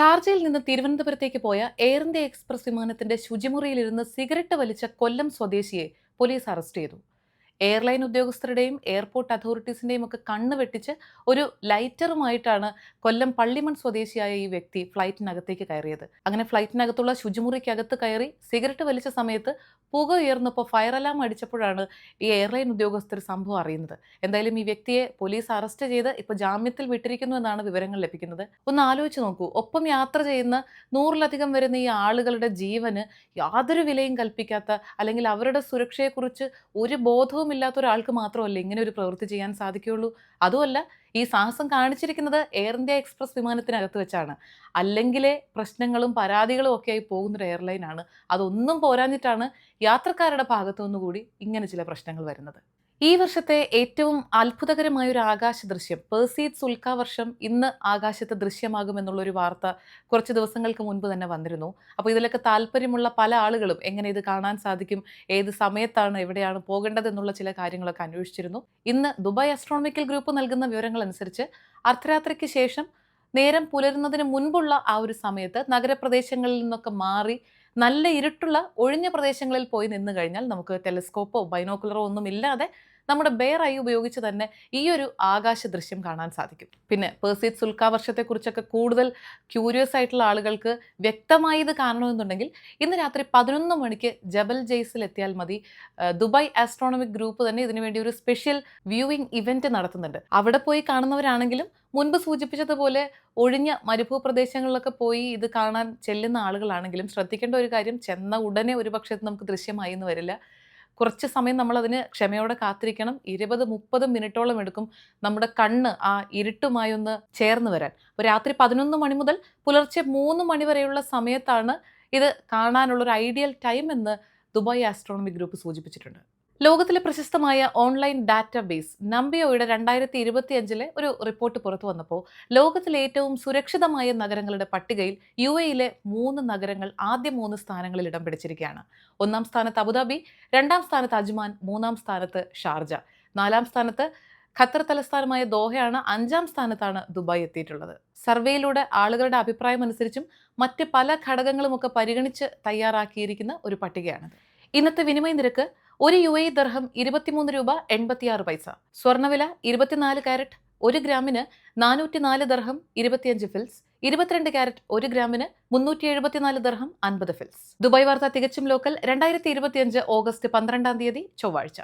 ഷാർജയിൽ നിന്ന് തിരുവനന്തപുരത്തേക്ക് പോയ എയർ ഇന്ത്യ എക്സ്പ്രസ് വിമാനത്തിന്റെ ശുചിമുറിയിലിരുന്ന് സിഗരറ്റ് വലിച്ച കൊല്ലം സ്വദേശിയെ പോലീസ് അറസ്റ്റ് ചെയ്തു. എയർലൈൻ ഉദ്യോഗസ്ഥരുടെയും എയർപോർട്ട് അതോറിറ്റീസിന്റെയും ഒക്കെ കണ്ണ് വെട്ടിച്ച് ഒരു ലൈറ്ററുമായിട്ടാണ് കൊല്ലം പള്ളിമൺ സ്വദേശിയായ ഈ വ്യക്തി ഫ്ലൈറ്റിനകത്തേക്ക് കയറിയത്. അങ്ങനെ ഫ്ലൈറ്റിനകത്തുള്ള ശുചിമുറിക്കകത്ത് കയറി സിഗരറ്റ് വലിച്ച സമയത്ത് പുക ഉയർന്നപ്പോൾ ഫയർ അലാം അടിച്ചപ്പോഴാണ് ഈ എയർലൈൻ ഉദ്യോഗസ്ഥർ സംഭവം അറിയുന്നത്. എന്തായാലും ഈ വ്യക്തിയെ പോലീസ് അറസ്റ്റ് ചെയ്ത് ഇപ്പോൾ ജാമ്യത്തിൽ വിട്ടിരിക്കുന്നു എന്നാണ് വിവരങ്ങൾ ലഭിക്കുന്നത്. ഒന്ന് ആലോചിച്ച് നോക്കൂ. ഒപ്പം യാത്ര ചെയ്യുന്ന നൂറിലധികം വരുന്ന ഈ ആളുകളുടെ ജീവന് യാതൊരു വിലയും കൽപ്പിക്കാത്ത അല്ലെങ്കിൽ അവരുടെ സുരക്ഷയെക്കുറിച്ച് ഒരു ബോധവും ഇല്ലാത്ത ഒരാൾക്ക് മാത്രമല്ല ഇങ്ങനെ ഒരു പ്രവൃത്തി ചെയ്യാൻ സാധിക്കുകയുള്ളൂ? അതുമല്ല ഈ സാഹസം കാണിച്ചിരിക്കുന്നത് എയർ ഇന്ത്യ എക്സ്പ്രസ് വിമാനത്തിനകത്ത് വെച്ചാണ്. അല്ലെങ്കിലേ പ്രശ്നങ്ങളും പരാതികളും ഒക്കെ ആയി പോകുന്നൊരു എയർലൈനാണ് അതൊന്നും പോരാഞ്ഞിട്ടാണ് യാത്രക്കാരുടെ ഭാഗത്തു നിന്നുകൂടി ഇങ്ങനെ ചില പ്രശ്നങ്ങൾ വരുന്നത്. ഈ വർഷത്തെ ഏറ്റവും അത്ഭുതകരമായ ഒരു ആകാശ ദൃശ്യം പേഴ്സീഡ്സ് ഉൽക്കാവർഷം ഇന്ന് ആകാശത്ത് ദൃശ്യമാകുമെന്നുള്ള ഒരു വാർത്ത കുറച്ച് ദിവസങ്ങൾക്ക് മുൻപ് തന്നെ വന്നിരുന്നു. അപ്പോൾ ഇതിലൊക്കെ താല്പര്യമുള്ള പല ആളുകളും എങ്ങനെ ഇത് കാണാൻ സാധിക്കും ഏത് സമയത്താണ് എവിടെയാണ് പോകേണ്ടത് എന്നുള്ള ചില കാര്യങ്ങളൊക്കെ അന്വേഷിച്ചിരുന്നു. ഇന്ന് ദുബായ് അസ്ട്രോണമിക്കൽ ഗ്രൂപ്പ് നൽകുന്ന വിവരങ്ങൾ അനുസരിച്ച് അർദ്ധരാത്രിക്ക് ശേഷം നേരം പുലരുന്നതിന് മുൻപുള്ള ആ ഒരു സമയത്ത് നഗരപ്രദേശങ്ങളിൽ നിന്നൊക്കെ മാറി നല്ല ഇരുട്ടുള്ള ഒഴിഞ്ഞ പ്രദേശങ്ങളിൽ പോയി നിന്ന് കഴിഞ്ഞാൽ നമുക്ക് ടെലിസ്കോപ്പോ ബൈനോക്കുലറോ ഒന്നും ഇല്ലാതെ നമ്മുടെ ബെയർ ഐ ഉപയോഗിച്ച് തന്നെ ഈ ഒരു ആകാശ ദൃശ്യം കാണാൻ സാധിക്കും. പിന്നെ പേഴ്സീറ്റ് സുൽക്കാവർഷത്തെക്കുറിച്ചൊക്കെ കൂടുതൽ ക്യൂരിയസ് ആയിട്ടുള്ള ആളുകൾക്ക് വ്യക്തമായി ഇത് കാണണമെന്നുണ്ടെങ്കിൽ ഇന്ന് രാത്രി പതിനൊന്ന് മണിക്ക് ജബൽ ജെയ്സിൽ എത്തിയാൽ മതി. ദുബായ് ആസ്ട്രോണമിക് ഗ്രൂപ്പ് തന്നെ ഇതിനുവേണ്ടി ഒരു സ്പെഷ്യൽ വ്യൂവിംഗ് ഇവന്റ് നടത്തുന്നുണ്ട്. അവിടെ പോയി കാണുന്നവരാണെങ്കിലും മുൻപ് സൂചിപ്പിച്ചതുപോലെ ഒഴിഞ്ഞ മരുഭൂ പ്രദേശങ്ങളിലൊക്കെ പോയി ഇത് കാണാൻ ചെല്ലുന്ന ആളുകളാണെങ്കിലും ശ്രദ്ധിക്കേണ്ട ഒരു കാര്യം ചെന്ന ഉടനെ ഒരു പക്ഷേ നമുക്ക് ദൃശ്യമായി എന്ന് വരില്ല. കുറച്ച് സമയം നമ്മൾ അതിന് ക്ഷമയോടെ കാത്തിരിക്കണം. ഇരുപത് മുപ്പത് മിനിറ്റോളം എടുക്കും നമ്മുടെ കണ്ണ് ആ ഇരുട്ടുമായി ഒന്ന് ചേർന്ന് വരാൻ. അപ്പോൾ രാത്രി പതിനൊന്ന് മണി മുതൽ പുലർച്ചെ മൂന്ന് മണി വരെയുള്ള സമയത്താണ് ഇത് കാണാനുള്ള ഒരു ഐഡിയൽ ടൈം എന്ന് ദുബായ് ആസ്ട്രോണമി ഗ്രൂപ്പ് സൂചിപ്പിച്ചിട്ടുണ്ട്. ലോകത്തിലെ പ്രശസ്തമായ ഓൺലൈൻ ഡാറ്റാബേസ് നമ്പിയോയുടെ രണ്ടായിരത്തി ഇരുപത്തി അഞ്ചിലെ ഒരു റിപ്പോർട്ട് പുറത്തു വന്നപ്പോൾ ലോകത്തിലെ ഏറ്റവും സുരക്ഷിതമായ നഗരങ്ങളുടെ പട്ടികയിൽ യു എയിലെ മൂന്ന് നഗരങ്ങൾ ആദ്യ മൂന്ന് സ്ഥാനങ്ങളിൽ ഇടം പിടിച്ചിരിക്കുകയാണ്. ഒന്നാം സ്ഥാനത്ത് അബുദാബി രണ്ടാം സ്ഥാനത്ത് അജ്മാൻ മൂന്നാം സ്ഥാനത്ത് ഷാർജ. നാലാം സ്ഥാനത്ത് ഖത്തർ തലസ്ഥാനമായ ദോഹയാണ് അഞ്ചാം സ്ഥാനത്താണ് ദുബായ് എത്തിയിട്ടുള്ളത്. സർവേയിലൂടെ ആളുകളുടെ അഭിപ്രായം അനുസരിച്ചും മറ്റ് പല ഘടകങ്ങളുമൊക്കെ പരിഗണിച്ച് തയ്യാറാക്കിയിരിക്കുന്ന ഒരു പട്ടികയാണ്. ഇന്നത്തെ വിനിമയ നിരക്ക് ഒരു യു എ ദർഹം ഇരുപത്തിമൂന്ന് രൂപ എൺപത്തിയാറ് പൈസ. സ്വർണവില ഇരുപത്തിനാല് കാരറ്റ് ഒരു ഗ്രാമിന് നാനൂറ്റി നാല് ദർഹം ഇരുപത്തിയഞ്ച് ഫിൽസ്. ഇരുപത്തിരണ്ട് കാരറ്റ് ഒരു ഗ്രാമിന് മുന്നൂറ്റി എഴുപത്തിനാല് ദർഹം അൻപത് ഫിൽസ്. ദുബായ് വാർത്ത തികച്ചും ലോക്കൽ. രണ്ടായിരത്തി ഇരുപത്തിയഞ്ച് ഓഗസ്റ്റ് പന്ത്രണ്ടാം തീയതി ചൊവ്വാഴ്ച.